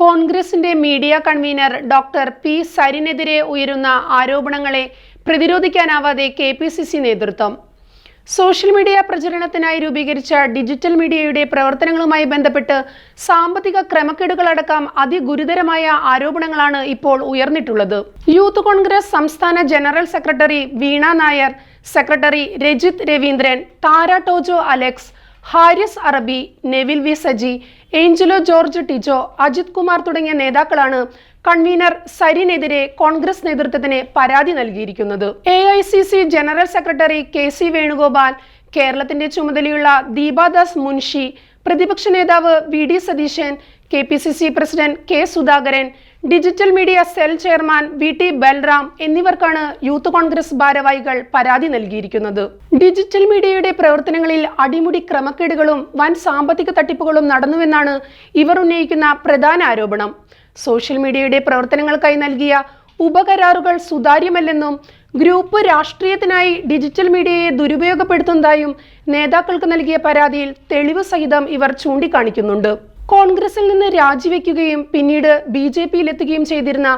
കോൺഗ്രസിന്റെ media convener doctor P സരിനെതിരെ ഉയരുന്ന ആരോപണങ്ങളെ പ്രതിരോധിക്കാനാവാതെ കെ പി സി സി നേതൃത്വം. സോഷ്യൽ മീഡിയ പ്രചരണത്തിനായി രൂപീകരിച്ച ഡിജിറ്റൽ മീഡിയയുടെ പ്രവർത്തനങ്ങളുമായി ബന്ധപ്പെട്ട് സാമ്പത്തിക ക്രമക്കേടുകളടക്കം അതിഗുരുതരമായ ആരോപണങ്ങളാണ് ഇപ്പോൾ ഉയർന്നിട്ടുള്ളത്. യൂത്ത് കോൺഗ്രസ് സംസ്ഥാന general secretary Veena Nair secretary Rajith Raveendran Thara Tojo Alex Haris Arabi Nevil V Saji Angelo George Tijo Ajith Kumar തുടങ്ങിയ നേതാക്കളാണ് കൺവീനർ സരിനെതിരെ കോൺഗ്രസ് നേതൃത്വത്തിന് പരാതി നൽകിയിരിക്കുന്നത്. A general secretary K C Venugopal കേരളത്തിന്റെ ചുമതലയുള്ള ദീപാദാസ് മുൻഷി പ്രതിപക്ഷ നേതാവ് V D Satheesan K P C C president K Sudhakaran digital media cell chairman V T Balram എന്നിവർക്കാണ് യൂത്ത് കോൺഗ്രസ് ഭാരവാഹികൾ പരാതി നൽകിയിരിക്കുന്നത്. ഡിജിറ്റൽ മീഡിയയുടെ പ്രവർത്തനങ്ങളിൽ അടിമുടി ക്രമക്കേടുകളും വൻ സാമ്പത്തിക തട്ടിപ്പുകളും നടന്നുവെന്നാണ് ഇവർ ഉന്നയിക്കുന്ന പ്രധാന ആരോപണം. സോഷ്യൽ മീഡിയയുടെ പ്രവർത്തനങ്ങൾക്കായി നൽകിയ ഉപകരാറുകൾ സുതാര്യമല്ലെന്നും ഗ്രൂപ്പ് രാഷ്ട്രീയത്തിനായി ഡിജിറ്റൽ മീഡിയയെ ദുരുപയോഗപ്പെടുത്തുന്നതായും നേതാക്കൾക്ക് നൽകിയ പരാതിയിൽ തെളിവ് സഹിതം ഇവർ ചൂണ്ടിക്കാണിക്കുന്നുണ്ട്. കോൺഗ്രസിൽ നിന്ന് രാജിവെക്കുകയും പിന്നീട് ബി ജെ പിയിലെത്തുകയും ചെയ്തിരുന്ന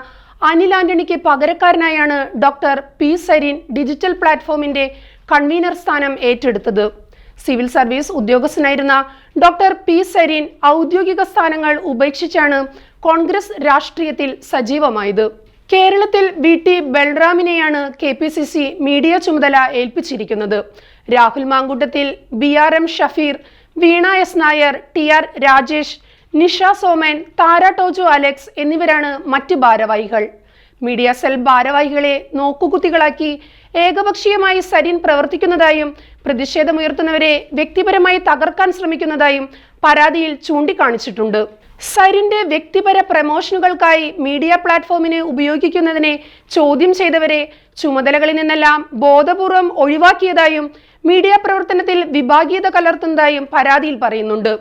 അനിൽ ആന്റണിക്ക് പകരക്കാരനായാണ് ഡോക്ടർ പി സരീൻ ഡിജിറ്റൽ പ്ലാറ്റ്ഫോമിന്റെ കൺവീനർ സ്ഥാനം ഏറ്റെടുത്തത്. സിവിൽ സർവീസ് ഉദ്യോഗസ്ഥനായിരുന്ന ഡോക്ടർ പി സരീൻ ഔദ്യോഗിക സ്ഥാനങ്ങൾ ഉപേക്ഷിച്ചാണ് കോൺഗ്രസ് രാഷ്ട്രീയത്തിൽ സജീവമായത്. കേരളത്തിൽ V T ബൽറാമിനെയാണ് K P C C media ചുമതല ഏൽപ്പിച്ചിരിക്കുന്നത്. Rahul Mamkootathil B R M Shafeer Veena S Nair T R Rajesh Nisha Soman Thara Toju Alex എന്നിവരാണ് മറ്റ് ഭാരവാഹികൾ. മീഡിയ സെൽ ഭാരവാഹികളെ നോക്കുകുത്തികളാക്കി ഏകപക്ഷീയമായി സരിൻ പ്രവർത്തിക്കുന്നതായും പ്രതിഷേധമുയർത്തുന്നവരെ വ്യക്തിപരമായി തകർക്കാൻ ശ്രമിക്കുന്നതായും പരാതിയിൽ ചൂണ്ടിക്കാണിച്ചിട്ടുണ്ട്. സരിന്റെ വ്യക്തിപര പ്രമോഷനുകൾക്കായി മീഡിയ പ്ലാറ്റ്ഫോമിനെ ഉപയോഗിക്കുന്നതിനെ ചോദ്യം ചെയ്തവരെ ചുമതലകളിൽ നിന്നെല്ലാം ബോധപൂർവം ഒഴിവാക്കിയതായും മീഡിയ പ്രവർത്തനത്തിൽ വിഭാഗീയത കലർത്തുന്നതായും പരാതിയിൽ പറയുന്നുണ്ട്.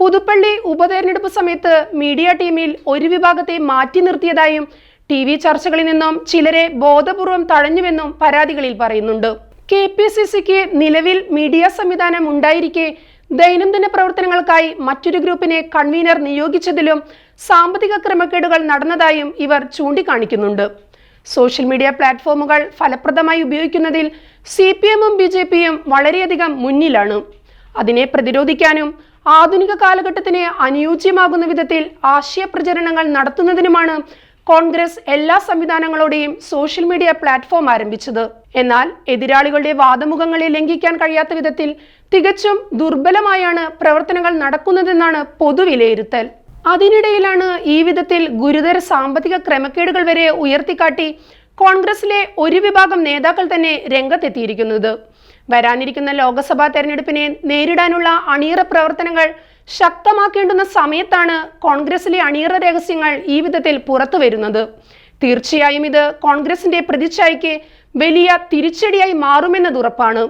പുതുപ്പള്ളി ഉപതെരഞ്ഞെടുപ്പ് സമയത്ത് മീഡിയ ടീമിൽ ഒരു വിഭാഗത്തെ മാറ്റി നിർത്തിയതായും ടി വി ചർച്ചകളിൽ നിന്നും ചിലരെ ബോധപൂർവം തഴഞ്ഞുവെന്നും പരാതികളിൽ പറയുന്നുണ്ട്. കെ പി സി സിക്ക് നിലവിൽ മീഡിയ സംവിധാനം ഉണ്ടായിരിക്കെ ദൈനംദിന പ്രവർത്തനങ്ങൾക്കായി മറ്റൊരു ഗ്രൂപ്പിനെ കൺവീനർ നിയോഗിച്ചതിലും സാമ്പത്തിക ക്രമക്കേടുകൾ നടന്നതായും ഇവർ ചൂണ്ടിക്കാണിക്കുന്നുണ്ട്. സോഷ്യൽ മീഡിയ പ്ലാറ്റ്ഫോമുകൾ ഫലപ്രദമായി ഉപയോഗിക്കുന്നതിൽ സി പി എമ്മും ബി ജെ പിയും വളരെയധികം മുന്നിലാണ്. അതിനെ പ്രതിരോധിക്കാനും ആധുനിക കാലഘട്ടത്തിന് അനുയോജ്യമാകുന്ന വിധത്തിൽ ആശയപ്രചരണങ്ങൾ നടത്തുന്നതിനുമാണ് കോൺഗ്രസ് എല്ലാ സംവിധാനങ്ങളോടെയും സോഷ്യൽ മീഡിയ പ്ലാറ്റ്ഫോം ആരംഭിച്ചത്. എന്നാൽ എതിരാളികളുടെ വാദമുഖങ്ങളെ ലംഘിക്കാൻ കഴിയാത്ത വിധത്തിൽ തികച്ചും ദുർബലമായാണ് പ്രവർത്തനങ്ങൾ നടക്കുന്നതെന്നാണ് പൊതുവിലയിരുത്തൽ. അതിനിടയിലാണ് ഈ വിധത്തിൽ ഗുരുതര സാമ്പത്തിക ക്രമക്കേടുകൾ വരെ ഉയർത്തിക്കാട്ടി കോൺഗ്രസിലെ ഒരു വിഭാഗം നേതാക്കൾ തന്നെ രംഗത്തെത്തിയിരിക്കുന്നത്. വരാനിരിക്കുന്ന ലോക്സഭാ തെരഞ്ഞെടുപ്പിനെ നേരിടാനുള്ള അണിയറ പ്രവർത്തനങ്ങൾ ശക്തമാക്കേണ്ടുന്ന സമയത്താണ് കോൺഗ്രസിലെ അണിയറ രഹസ്യങ്ങൾ ഈ വിധത്തിൽ പുറത്തു വരുന്നത്. തീർച്ചയായും ഇത് കോൺഗ്രസിന്റെ പ്രതിച്ഛായയ്ക്ക് വലിയ തിരിച്ചടിയായി മാറുമെന്നത് ഉറപ്പാണ്.